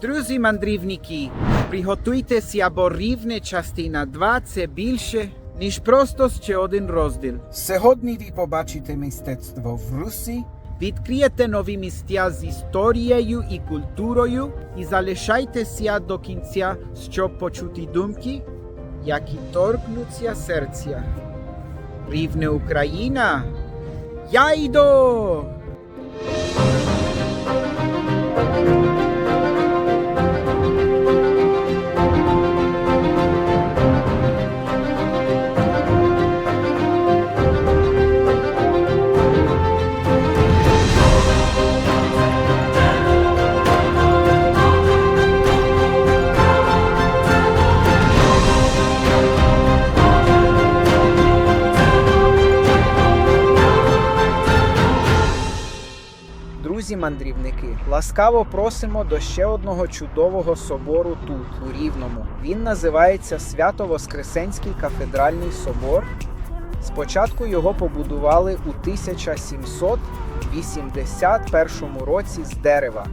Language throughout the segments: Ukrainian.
Друзі мандрівники, приготуйтеся, бо рівне частина 2 це більше, ніж просто ще один розділ. Сьогодні ви побачите мистецтво в Русі, Відкриєте нові місця з історією і культурою і залишайтеся до кінця, щоб почути думки, які торкнуться серця. Рівне Україна! Я йду! Ласкаво просимо до ще одного чудового собору тут, у Рівному. Він називається Свято-Воскресенський кафедральний собор. Спочатку його побудували у 1781 році з дерева,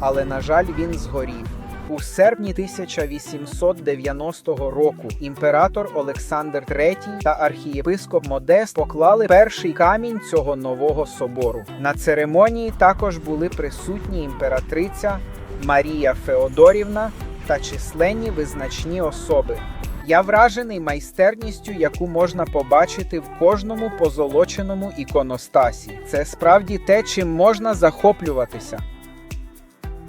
але, на жаль, він згорів. У серпні 1890 року імператор Олександр III та архієпископ Модест поклали перший камінь цього нового собору. На церемонії також були присутні імператриця Марія Феодорівна та численні визначні особи. Я вражений майстерністю, яку можна побачити в кожному позолоченому іконостасі. Це справді те, чим можна захоплюватися.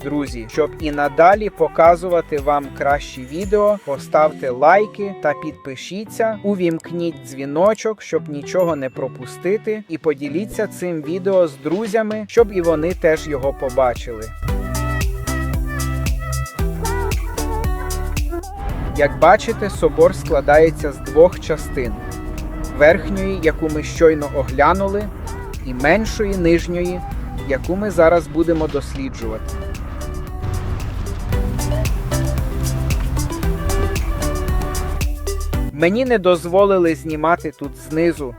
Друзі, щоб і надалі показувати вам кращі відео, поставте лайки та підпишіться, увімкніть дзвіночок, щоб нічого не пропустити, і поділіться цим відео з друзями, щоб і вони теж його побачили. Як бачите, собор складається з двох частин: верхньої, яку ми щойно оглянули, і меншої нижньої, яку ми зараз будемо досліджувати. Мені не дозволили знімати тут знизу,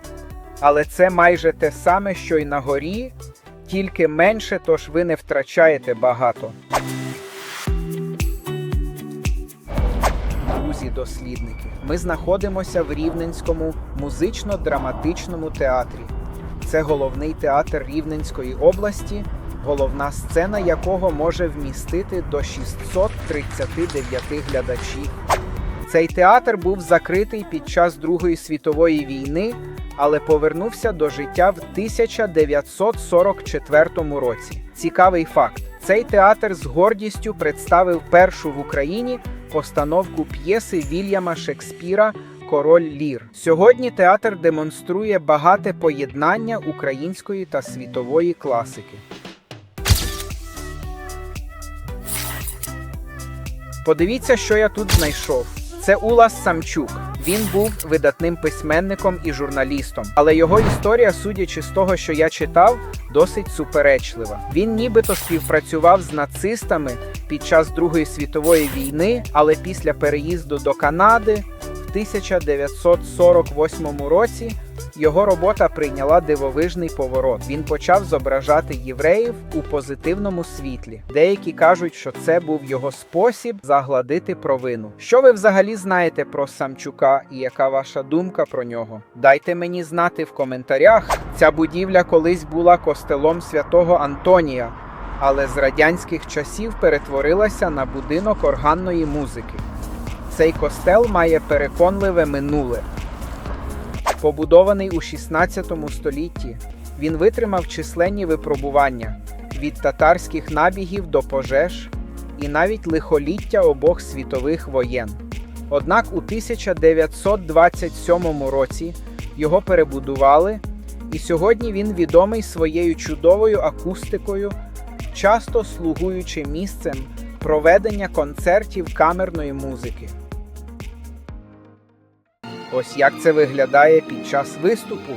але це майже те саме, що й на горі, тільки менше, тож ви не втрачаєте багато. Друзі-дослідники, ми знаходимося в Рівненському музично-драматичному театрі. Це головний театр Рівненської області, головна сцена якого може вмістити до 639 глядачів. Цей театр був закритий під час Другої світової війни, але повернувся до життя в 1944 році. Цікавий факт: цей театр з гордістю представив першу в Україні постановку п'єси Вільяма Шекспіра Король Лір. Сьогодні театр демонструє багате поєднання української та світової класики. Подивіться, що я тут знайшов. Це Улас Самчук. Він був видатним письменником і журналістом, але його історія, судячи з того, що я читав, досить суперечлива. Він нібито співпрацював з нацистами під час Другої світової війни, але після переїзду до Канади в 1948 році його робота прийняла дивовижний поворот. Він почав зображати євреїв у позитивному світлі. Деякі кажуть, що це був його спосіб загладити провину. Що ви взагалі знаєте про Самчука і яка ваша думка про нього? Дайте мені знати в коментарях. Ця будівля колись була костелом святого Антонія, але з радянських часів перетворилася на будинок органної музики. Цей костел має переконливе минуле. Побудований у 16 столітті, він витримав численні випробування від татарських набігів до пожеж і навіть лихоліття обох світових воєн. Однак у 1927 році його перебудували, і сьогодні він відомий своєю чудовою акустикою, часто слугуючи місцем проведення концертів камерної музики. Ось як це виглядає під час виступу.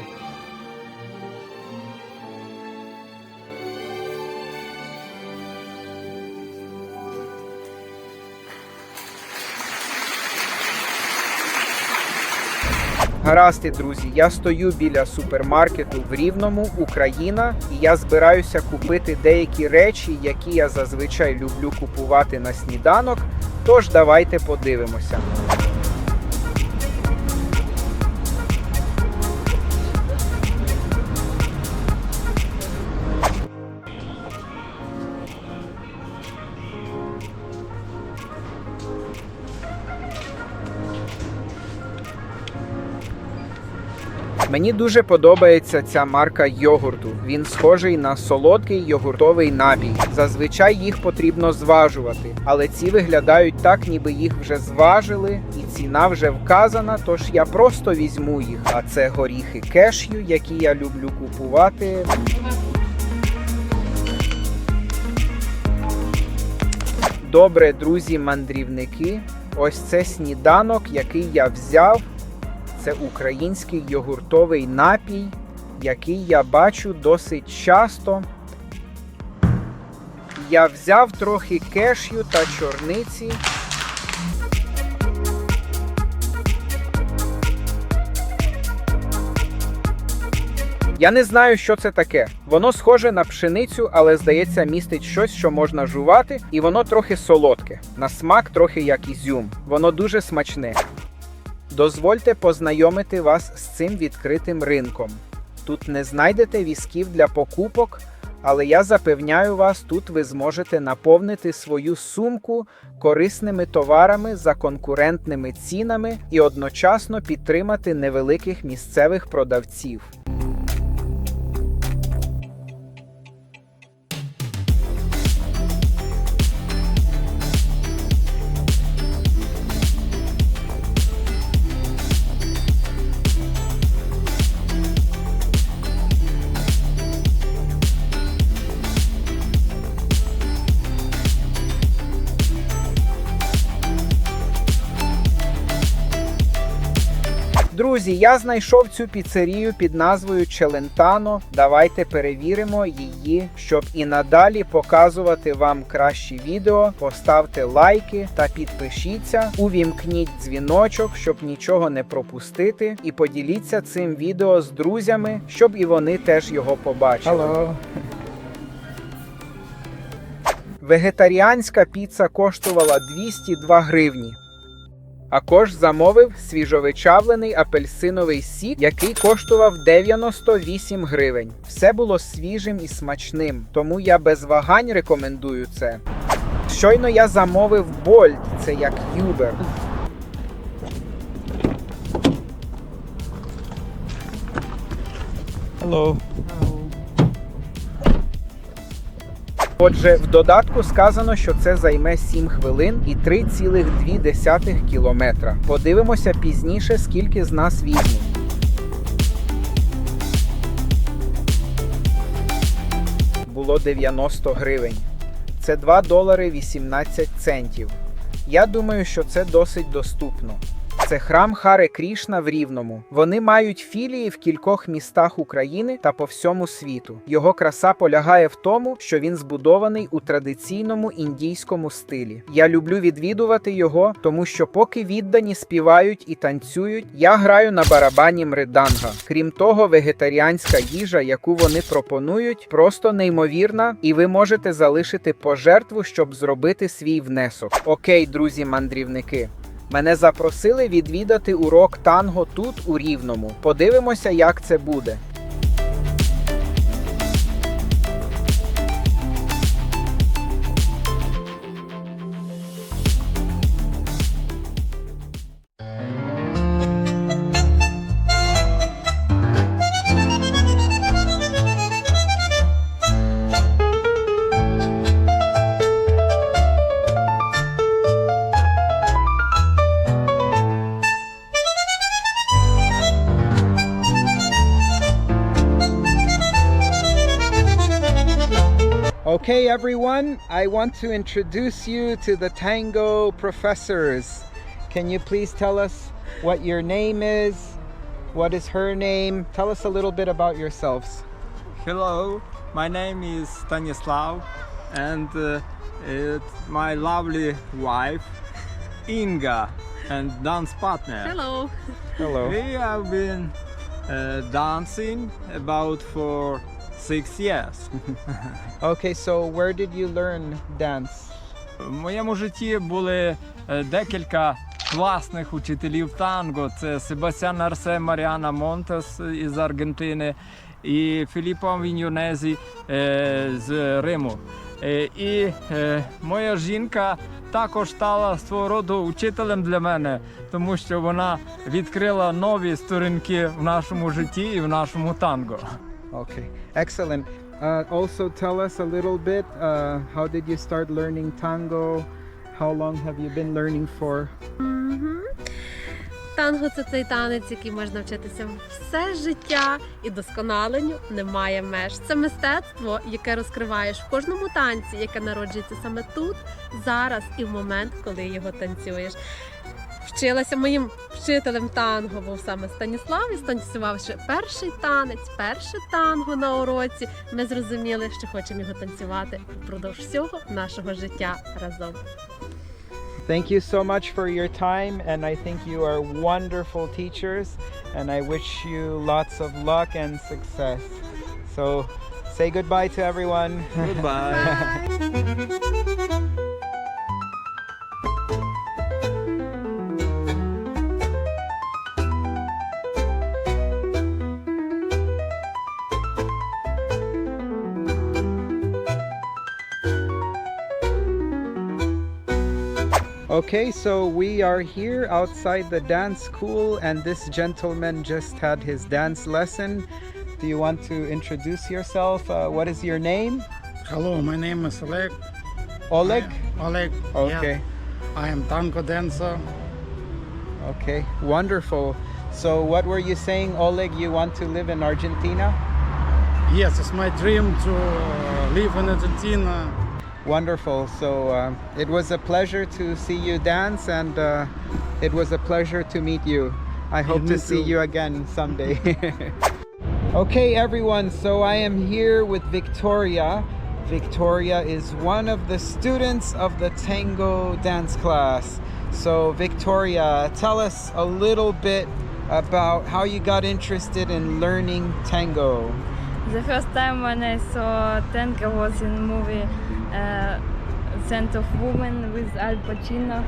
Гаразд, друзі, я стою біля супермаркету в Рівному, Україна, і я збираюся купити деякі речі, які я зазвичай люблю купувати на сніданок. Тож давайте подивимося. Мені дуже подобається ця марка йогурту. Він схожий на солодкий йогуртовий напій. Зазвичай їх потрібно зважувати, але ці виглядають так, ніби їх вже зважили, і ціна вже вказана. Тож я просто візьму їх. А це горіхи кешю, які я люблю купувати. Добре, друзі, мандрівники. Ось це сніданок, який я взяв. Це український йогуртовий напій, який я бачу досить часто. Я взяв трохи кешю та чорниці. Я не знаю, що це таке. Воно схоже на пшеницю, але здається, містить щось, що можна жувати, і воно трохи солодке. На смак трохи як ізюм. Воно дуже смачне. Дозвольте познайомити вас з цим відкритим ринком. Тут не знайдете візків для покупок, але я запевняю вас, тут ви зможете наповнити свою сумку корисними товарами за конкурентними цінами і одночасно підтримати невеликих місцевих продавців. Друзі, я знайшов цю піцерію під назвою Челентано. Давайте перевіримо її, щоб і надалі показувати вам кращі відео. Поставте лайки та підпишіться. Увімкніть дзвіночок, щоб нічого не пропустити. І поділіться цим відео з друзями, щоб і вони теж його побачили. Hello. Вегетаріанська піца коштувала 202 гривні. Також замовив свіжовичавлений апельсиновий сік, який коштував 98 гривень. Все було свіжим і смачним, тому я без вагань рекомендую це. Щойно я замовив Больт, це як Юбер. Hello. Отже, в додатку сказано, що це займе 7 хвилин і 3,2 кілометра. Подивимося пізніше, скільки з нас візьмуть. Було 90 гривень. Це 2 долари 18 центів. Я думаю, що це досить доступно. Це храм Харе Крішна в Рівному. Вони мають філії в кількох містах України та по всьому світу. Його краса полягає в тому, що він збудований у традиційному індійському стилі. Я люблю відвідувати його, тому що поки віддані співають і танцюють, я граю на барабані мриданга. Крім того, вегетаріанська їжа, яку вони пропонують, просто неймовірна, і ви можете залишити пожертву, щоб зробити свій внесок. Окей, друзі мандрівники. Мене запросили відвідати урок танго тут, у Рівному. Подивимося, як це буде. Okay, everyone, I want to introduce you to the tango professors. Can you please tell us what your name is? What is her name? Tell us a little bit about yourselves. Hello, my name is Stanislav, and uh, it's my lovely wife Inga. and dance partner. Hello. Hello. We have been uh, dancing about for six years. Okay, so where did you learn dance? В моєму житті були е, декілька класних учителів танго. Це Себастьян Арсе Маріана Монтес із Аргентини і Філіппо Віньонезі е, з Риму. Е, І е, моя жінка також стала свого роду учителем для мене, тому що вона відкрила нові сторінки в нашому житті і в нашому танго. Okay, excellent. Uh, also, tell us a little bit. Uh, how did you start learning tango? How long have you been learning for? Танго це цей танець, який можна вчитися все життя і досконаленню немає меж. Це мистецтво, яке розкриваєш в кожному танці, яке народжується саме тут, зараз і в момент, коли його танцюєш. Вчилася моїм вчителем танго був саме Станіслав і станцювавши перший танець, перше танго на уроці. Ми зрозуміли, що хочемо його танцювати впродовж всього нашого життя разом. Thank you so much for your time, and I think you are wonderful teachers, and I wish you lots of luck and success. So, say goodbye to everyone. Goodbye! Okay, so we are here outside the dance school, and this gentleman just had his dance lesson. Do you want to introduce yourself? Uh, what is your name? Hello, my name is Oleg. Oleg? I- Oleg. Okay, Yeah, I am tango dancer. okay, wonderful. So, what were you saying, Oleg? You want to live in Argentina? Yes, it's my dream to uh, live in Argentina. Wonderful. So, um, it was a pleasure to see you dance, and uh, it was a pleasure to meet you. I hope to see too. you again someday. okay, everyone. So, I am here with Victoria. Victoria is one of the students of the tango dance class. So, Victoria, tell us a little bit about how you got interested in learning tango. The first time when I saw tango was in movie uh, Scent of Woman with Al Pacino.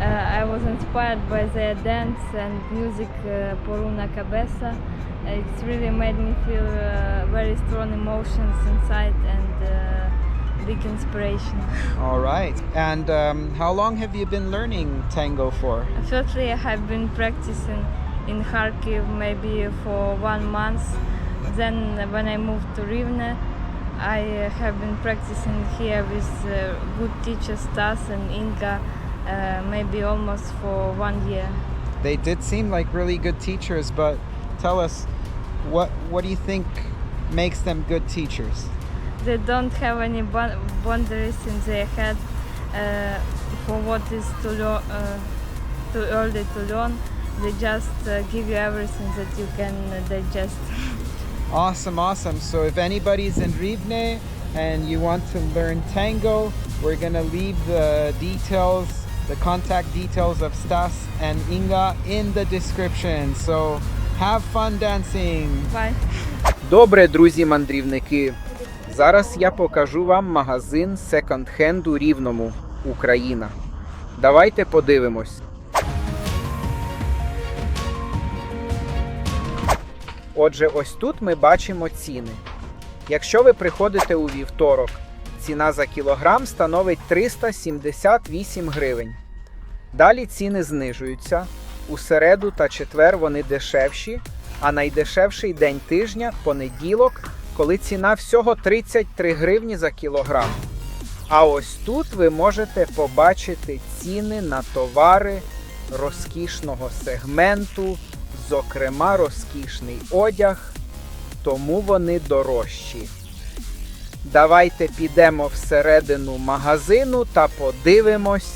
Uh, I was inspired by their dance and music uh, por una cabeza. It's really made me feel uh, very strong emotions inside and uh, big inspiration. All right. And um, how long have you been learning tango for? Firstly, I have been practicing in Kharkiv maybe for one month. Then, when I moved to Rivne, I have been practicing here with uh, good teachers Stas and Inga, uh, maybe almost for one year. They did seem like really good teachers, but tell us what what do you think makes them good teachers? They don't have any boundaries in their head uh, for what is to learn, uh, too early to learn. They just uh, give you everything that you can digest. Awesome, awesome. So if anybody's in Rivne and you want to learn tango, we're gonna leave the details, the contact details of Stas and Inga in the description. So have fun dancing. Bye. Добре, друзі мандрівники. Зараз я покажу вам магазин секонд-хенду Рівному, Україна. Давайте подивимось. Отже, ось тут ми бачимо ціни. Якщо ви приходите у вівторок, ціна за кілограм становить 378 гривень. Далі ціни знижуються. У середу та четвер вони дешевші, а найдешевший день тижня понеділок, коли ціна всього 33 гривні за кілограм. А ось тут ви можете побачити ціни на товари розкішного сегменту, зокрема розкішний одяг, тому вони дорожчі. Давайте підемо всередину магазину та подивимось.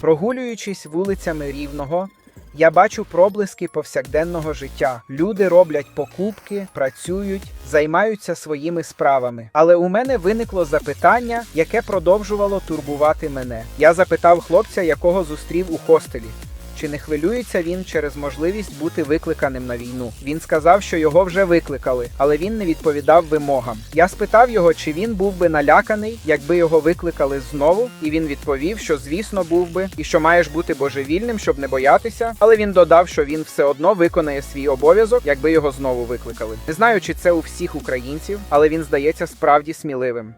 Прогулюючись вулицями Рівного, я бачу проблиски повсякденного життя. Люди роблять покупки, працюють, займаються своїми справами. Але у мене виникло запитання, яке продовжувало турбувати мене. Я запитав хлопця, якого зустрів у хостелі. Чи не хвилюється він через можливість бути викликаним на війну? Він сказав, що його вже викликали, але він не відповідав вимогам. Я спитав його, чи він був би наляканий, якби його викликали знову, і він відповів, що звісно був би, і що маєш бути божевільним, щоб не боятися. Але він додав, що він все одно виконає свій обов'язок, якби його знову викликали. Не знаю, чи це у всіх українців, але він здається справді сміливим.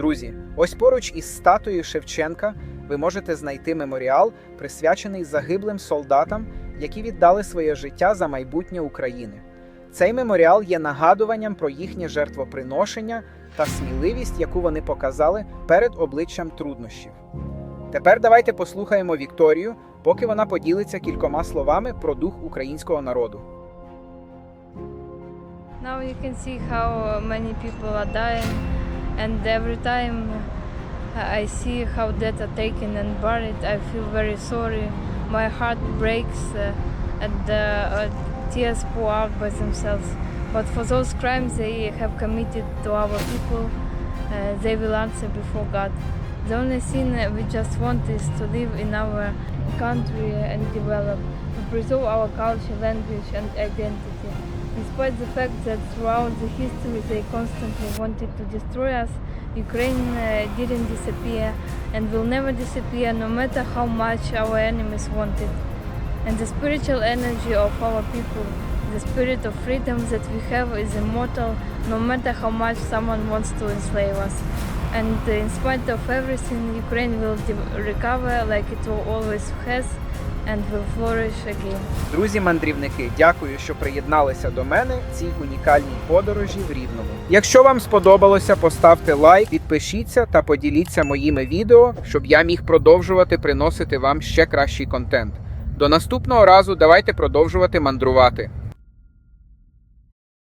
Друзі, ось поруч із статуєю Шевченка ви можете знайти меморіал, присвячений загиблим солдатам, які віддали своє життя за майбутнє України. Цей меморіал є нагадуванням про їхнє жертвоприношення та сміливість, яку вони показали перед обличчям труднощів. Тепер давайте послухаємо Вікторію, поки вона поділиться кількома словами про дух українського народу. Now you can see how many people are dying, and every time I see how dead are taken and buried, I feel very sorry. My heart breaks, uh, and uh, uh, tears pour out by themselves. But for those crimes they have committed to our people, uh, they will answer before God. The only thing we just want is to live in our country and develop, to preserve our culture, language, and identity. Despite the fact that throughout the history they constantly wanted to destroy us, Ukraine uh, didn't disappear and will never disappear no matter how much our enemies wanted. And the spiritual energy of our people, the spirit of freedom that we have is immortal no matter how much someone wants to enslave us. And in spite of everything, Ukraine will recover like it always has and will flourish again. Друзі-мандрівники, дякую, що приєдналися до мене в цій унікальній подорожі в Рівному. Якщо вам сподобалося, поставте лайк, підпишіться та поділіться моїми відео, щоб я міг продовжувати приносити вам ще кращий контент. До наступного разу давайте продовжувати мандрувати.